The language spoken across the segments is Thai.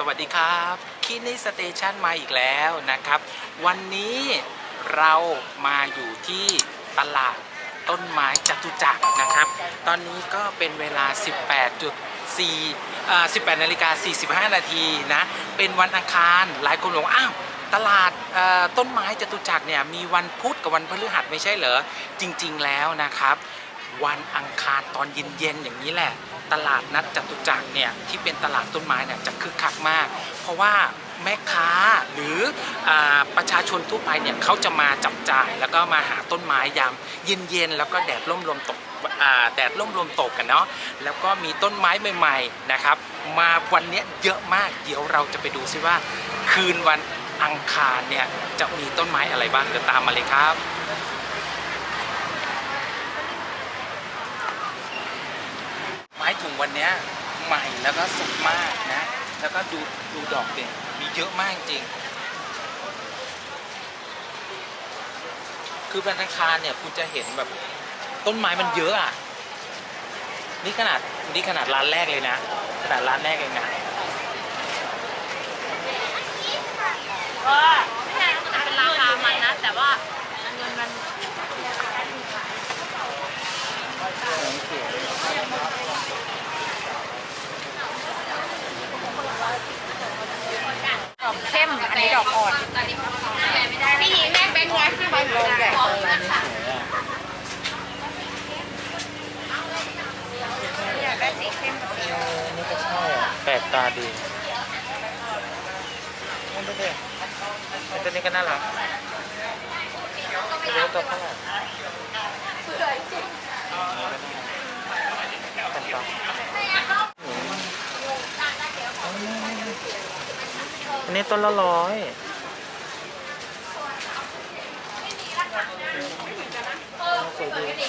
สวัสดีครับคินี่สเตชันมาอีกแล้วนะครับ วันนี้เรามาอยู่ที่ตลาดต้นไม้จตุจักรนะครับ ตอนนี้ก็เป็นเวลา 18.4อ่า18นาฬิกา45 นาทีนะ เป็นวันอังคารหลายคนบอกอ้าวตลาดต้นไม้จตุจักรเนี่ยมีวันพุธกับวันพฤหัสไม่ใช่เหรอ จริง ๆ แล้วนะครับ วันอังคารตอนเย็นๆอย่างนี้แหละ ตลาดนัดจตุจักรเนี่ยที่เป็นตลาดต้นไม้เนี่ยจะคึกคักมาก เพราะว่าแม่ค้าหรืออประชาชนทั่วไปเนี่ยเขาจะมาจับจ่าย แล้วก็มาหาต้นไม้ยามเย็นๆแล้วก็แดดร่มลมตกแดดร่มลมตกกันเนาะแล้วก็มีต้นไม้ใหม่ๆนะครับ มาวันนี้เยอะมากเดี๋ยวเราจะไปดูซิว่า คืนวันอังคารเนี่ยจะมีต้นไม้อะไรบ้างเดี๋ยวตามมาเลยครับ ม้ถุงวันนี้ใหม่แล้วก็สดมากนะ แล้วก็ดูดูดอกเนี่ยมีเยอะมากจริง คือวันอังคารเนี่ยคุณจะเห็นแบบต้นไม้มันเยอะอะ นี่ขนาดนี่ขนาดร้านแรกเลยนะ ขนาดร้านแรกเองนะ ก็ไม่ใช่มันเป็นราคามันนะ แต่ว่าเงินมัน ดอกเข้ม อันนี้ดอกอ่อนนี่แม่แบงค์ร้อยห้าใบโลใหญ่เลยอยากได้สีเข้มกับสีนี่ก็ใช่อะแปลกตาดีนั่นตัวนี้ตัวนี้ก็น่ารักตัวนี้ตัวเท่าไหร่ตัดต่อ อันนี้ต้นละร้อยสวยดี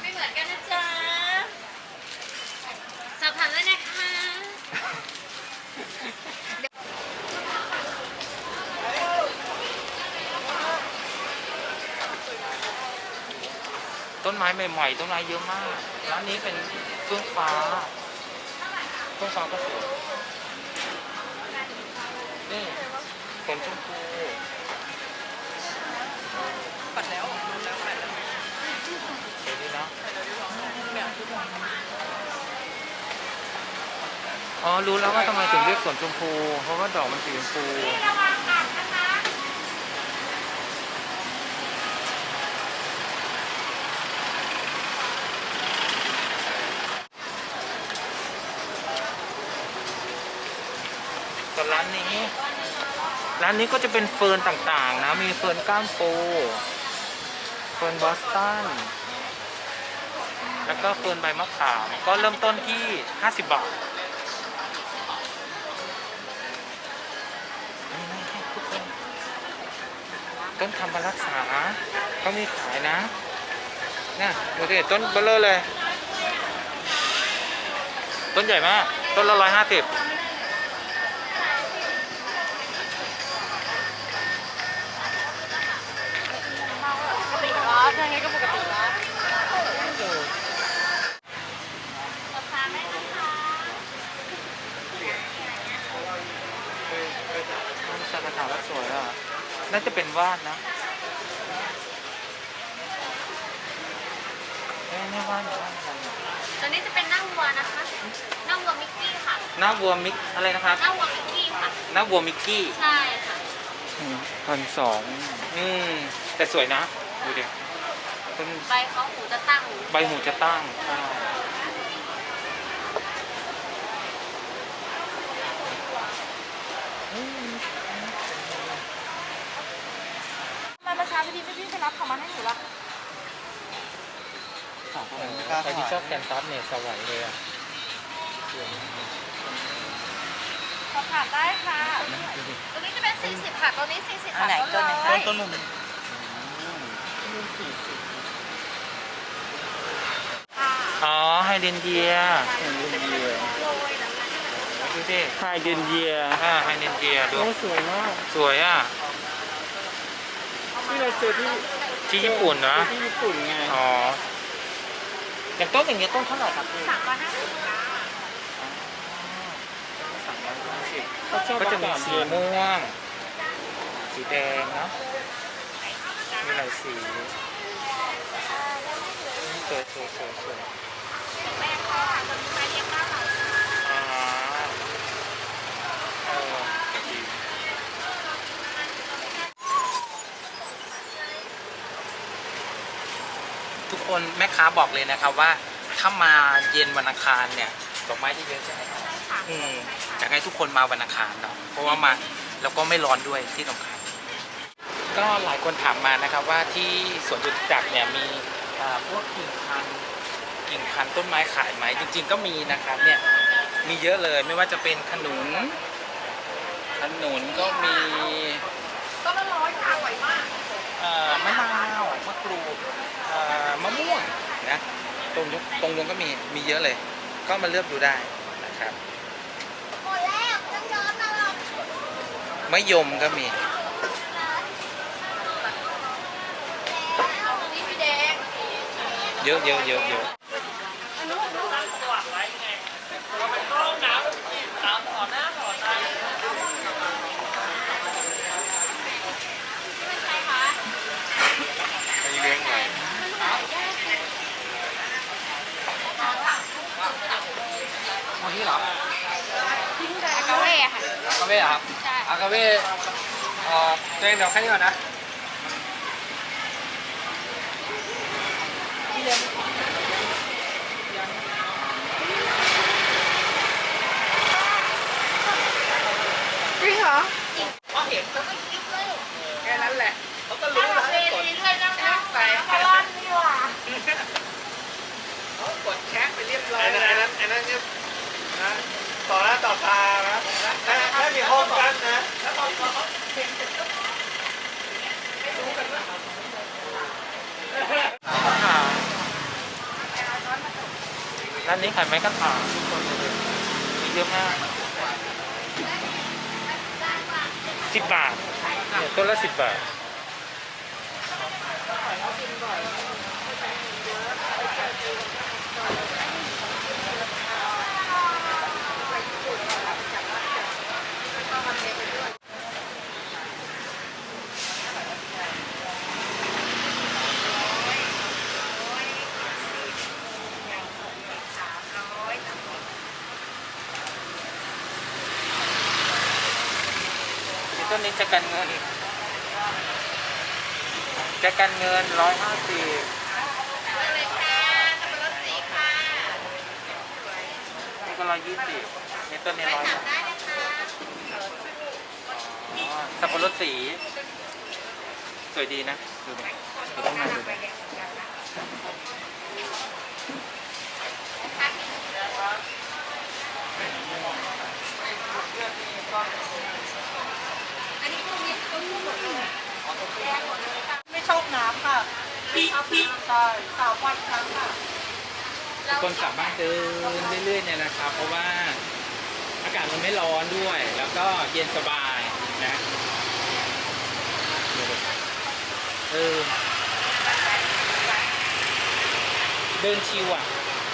ไม่เหมือนกันนะจ๊ะสอบถามได้นะคะ ต้นไม้ใหม่ๆ ต้นไม้เยอะมาก ร้านนี้เป็นเฟื่องฟ้า ต้นซองก็สวยนี่เป็นชมพูปัดแล้วแล้วปัดแล้วเดี๋ยวนี้นอ๋อ รู้แล้วว่าทำไมถึงเรียกสวนชมพู เพราะว่าดอกมันสีชมพู ร้านนี้ ร้านนี้ก็จะเป็นเฟิร์นต่างๆนะ มีเฟิร์นก้ามปูเฟิร์นบอสตัน แล้วก็เฟิร์นใบมะขาม ก็เริ่มต้นที่ 50 บาทนี่ๆให้ทุกคนต้นทำมารักษาก็มีขายนะน่ะดูสิต้นเบลเลอร์เลย ต้นใหญ่มาก ต้นละร้อยห้าสิบานแล้วสวยอะ น่าจะเป็นว่านนะเอ้ยนี่ว่านว่านอะไรเนี่ยตัวนี้จะเป็นหน้าวัวนะคะหน้าวัวมิกกี้ค่ะหน้าวัวมิกอะไรนะครับหน้าวัวมิกกี้ค่ะ หน้าวัวมิกกี้ ใช่ค่ะพันสองอืม แต่สวยนะ ดูดิต้นใบเขาหูจะตั้ง ใบหูจะตั้งใช่ มาประชาพิ ธีพี่พี่ไปรับเขามาให้หนูละใครที่ชอบแคนตัสเนี่ยสวยเลยอะขอถามได้ค่ะ ตัวนี้จะเป็น 40 ค่ะ ตัวนี้ 40อันไหนต้นไหนค่ะต้นต้นค่ะอ๋อไฮเดนเยียไฮเดนเยียดูดิไฮเดนเยียอ่าไฮเดนเยียดูสวยมาก สวยอะ ที่เราเจอที่ที่ญี่ปุ่นนะ ที่ญี่ปุ่นไงอ๋ออย่างต้นอย่างเงี้ยต้นเท่าไหร่ครับพี่สามร้อยห้าสิบจ้าสามร้อยห้าสิบเขาชอบก็จะมีสีอากาศเย็นม่วง สีแดงเนาะมีหลายสีสวยสวยสวยสวย แม่พ่อค่ะตอนนี้มาเลี้ยงบ้านเรา คนแม่ค้าบอกเลยนะครับว่าถ้ามาเย็นวันอังคารเนี่ยดอกไม้จะเยอะใช่ไหมครับอืมอยากให้ทุกคนมาวันอังคารเนาะเพราะว่ามาแล้วก็ไม่ร้อนด้วยที่สำคัญก็หลายคนถามมานะครับว่าที่สวนจตุจักรเนี่ยมีอ่าพวกกิ่งพันธุ์กิ่งพันธุ์ต้นไม้ขายไหมจริง ๆ ก็มีนะครับเนี่ยมีเยอะเลยไม่ว่าจะเป็นขนุนขนุนก็มีก็ละร้อยค่ะไหวมาก เอ่อมะนาว มะกรูดเอ่อมะม่วงนะตรงนู้นตรงนู้นก็มีมีเยอะเลย ก็มาเลือกดูได้นะครับหมดแล้วต้องย้อนมาหรอกมะยมก็มีนี่พี่แดงเยอะเยอะเยอะเยอะ ไปเลี้ยงหน่อย คนนี้เหรอ อากาเว่ค่ะ อากาเว่เหรอครับ ใช่อากาเว่เอ่อตัวเองเดี๋ยวแค่นี้ก่อนนะจริงเหรอแค่นั้นแหละเขาก็รู้อากาแล้วเว่กดเรื่อยๆนั่งนั่งใส่คาร์ลอนนี่หว่าเขากดแชทไปเรียบร้อยไอ้นั้นแล้วไอ้นั้นไอ้นั้นเนี่ยนะต่อหน้าต่อตานะนะ กันนะร้านนี้ขายไม้กระถางทุกคนเลยมีเยอะมากสิบบาทเนี่ยต้นละสิบบาท ต้นนี้จะกันเงิน จะกันเงินร้อยห้าสิบเลยค่ะสับปะรดสีค่ะนี่ก็ร้อยยี่สิบนี่ต้นนี้ร้อยถามได้นะคะอ๋อสับปะรดสี สวยดีนะ ดูดิดูต้องมาดูดิ อันนี้พวกนี้ต้นหมดเลย ไม่ชอบน้ำค่ะชอบน้ำใช่ สามวันครั้งค่ะทุกคนสามารถเดินเรื่อยๆเนี่ยนะครับ เพราะว่าอากาศมันไม่ร้อนด้วย แล้วก็เย็นสบายนะเออเดินชิวอะ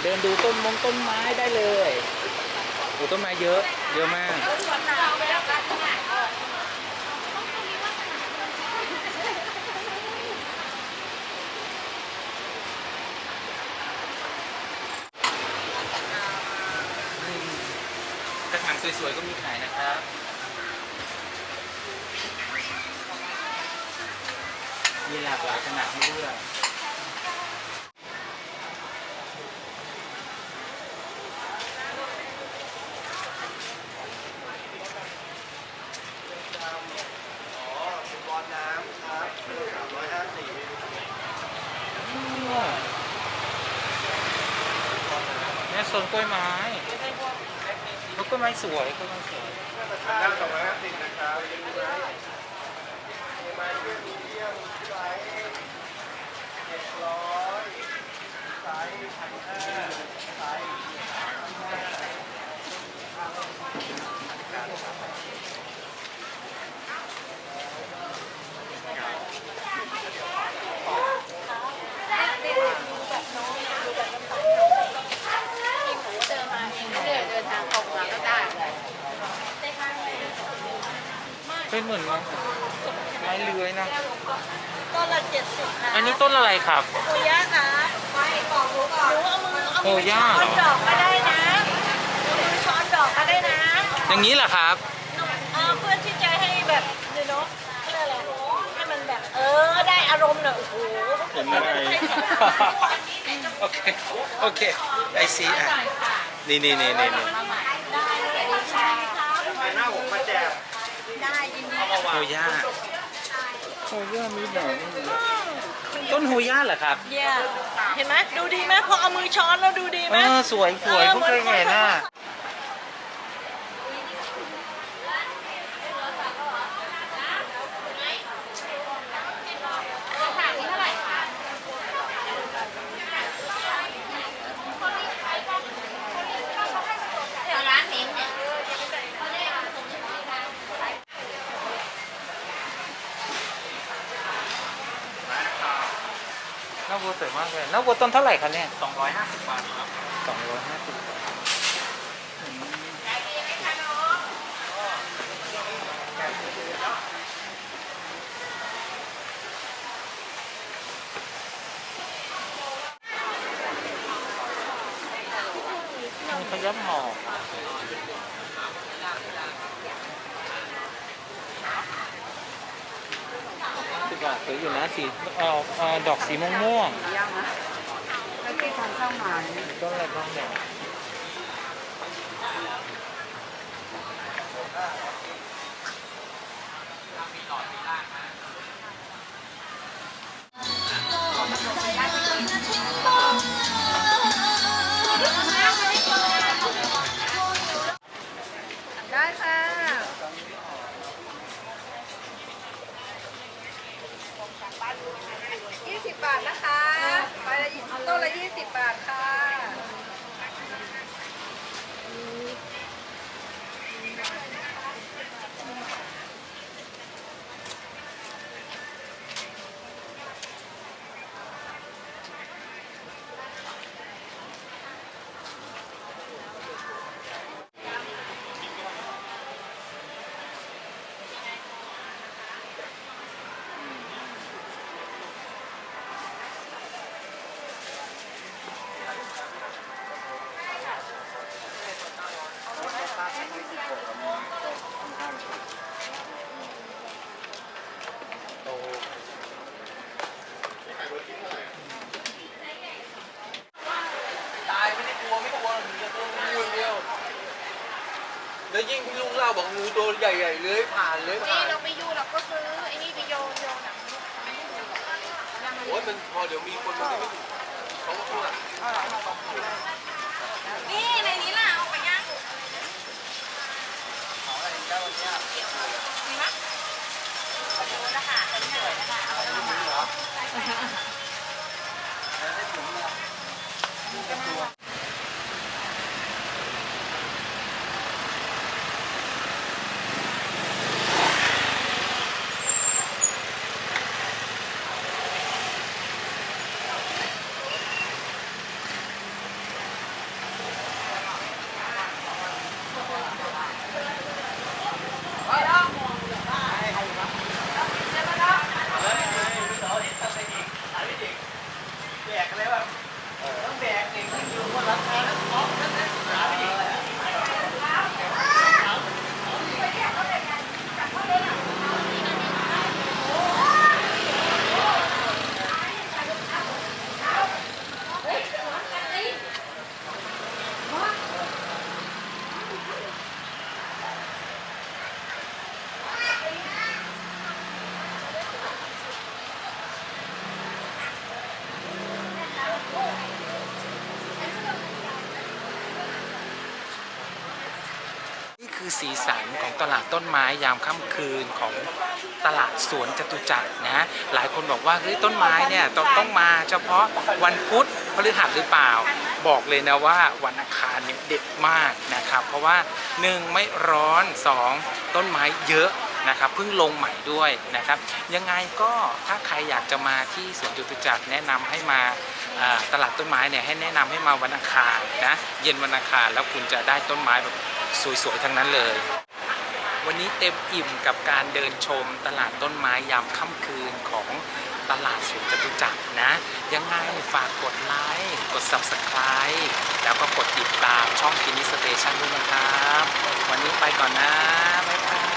เดินดูต้นมงต้นไม้ได้เลยโอ้ต้นไม้เยอะ เยอะมาก กระถาง สวยๆก็มีขายนะครับมีหลากหลายขนาดให้เลือกบอลน้ำครับสามร้อยห้าสิบเนี่ยโซนกล้วยไม้ กล้วยไม่สวยกล้วยไม้สวยด้านสองร้อยห้าสิบนะครับมาเยี่ยมเยี่ยมไซส์เจ็ดร้อยไซส์พันห้าไซส์เดินมามห้างตรงมาก็ได้ เป็นเหมือนไม้ไม้เลื้อยนะ ต้นละเจ็ดสิบนะอันนี้ต้นอะไรครับโอ้ยะนะไม่บอกรู้ก่อนหนูเอามือเอาโอ้มือย่าช้อนดอกก็ได้นะเอามือช้อนดอกก็ได้นะอย่างนี้เหรอครับ เอาเพื่อที่จะให้แบบเดี๋ยวเนาะเขาเรียกอะไรให้มันแบบเออได้อารมณ์หน่อยโอ้โหเห็นไหมโอเค โอเค ไอซีอะ นี่นี่นี่นี่นี่หน้าผมมาแจก ได้ยินดีโฮย่าโฮย่ามีดอกนี่ต้นโฮย่าเหรอครับเยี่ยมเห็นไหมดูดีไหมพอเอามือช้อนแล้วดูดีไหเอมอสวยสวยเพิ่งเคยเห็นน่ะ น้าวัวสวยมากเลยน้าวัวต้นเท่าไหร่ครับเนี่ย250บาทครับสองร้อยห้าสิบบาทมีพยับหมอก กว่าสวยอยู่นะสีเอ่อเอ่อดอกสีม่วงม่วงๆยังนะแล้วที่ทางเข้าวหมาต้นอะไรบ้างเนี่ย แล้วยิ่งพี่ลุงเล่าบอกงูตัวใหญ่ๆเลื้อยผ่านเลื้อยนี่ผ่านเราไปยูเราก็ซื้อไอ้นี่ไปโยนโยนอะโอ้ยมันพอเดี๋ยวมีคนมันไม่ถูกเขาก็พูดอะนี่ในนี้ล่ะเอาไปย่างแแบกอะไรแบบต้องแบกเด็กที่อยู่บนหลังคาแล้วพร้อมกันนะหาไม่ดี สีสันของตลาดต้นไม้ยามค่ำคืนของตลาดสวนจตุจักรนะหลายคนบอกว่าเฮ้ยต้นไม้เนี่ยต้องต้องมาเฉพาะวันพุธพฤหัสหรือเปล่า บอกเลยนะว่าวันอังคารเนี่ยเด็ดมากนะครับเพราะว่า 1 ไม่ร้อน 2 ต้นไม้เยอะนะครับเพิ่งลงใหม่ด้วยนะครับ ยังไงก็ถ้าใครอยากจะมาที่สวนจตุจักรแนะนำให้มาตลาดต้นไม้เนี่ยให้แนะนำให้มาวันอังคารนะเย็นวันอังคารแล้วคุณจะได้ต้นไม้แบบ สวยๆ ทั้งนั้นเลย วันนี้เต็มอิ่มกับการเดินชมตลาดต้นไม้ยามค่ำคืนของตลาดสวนจตุจักรนะ ยังไงฝากกดไลค์กด Subscribe แล้วก็กดติดตามช่องคินิสเตชันด้วยนะครับ วันนี้ไปก่อนนะ บ๊ายบาย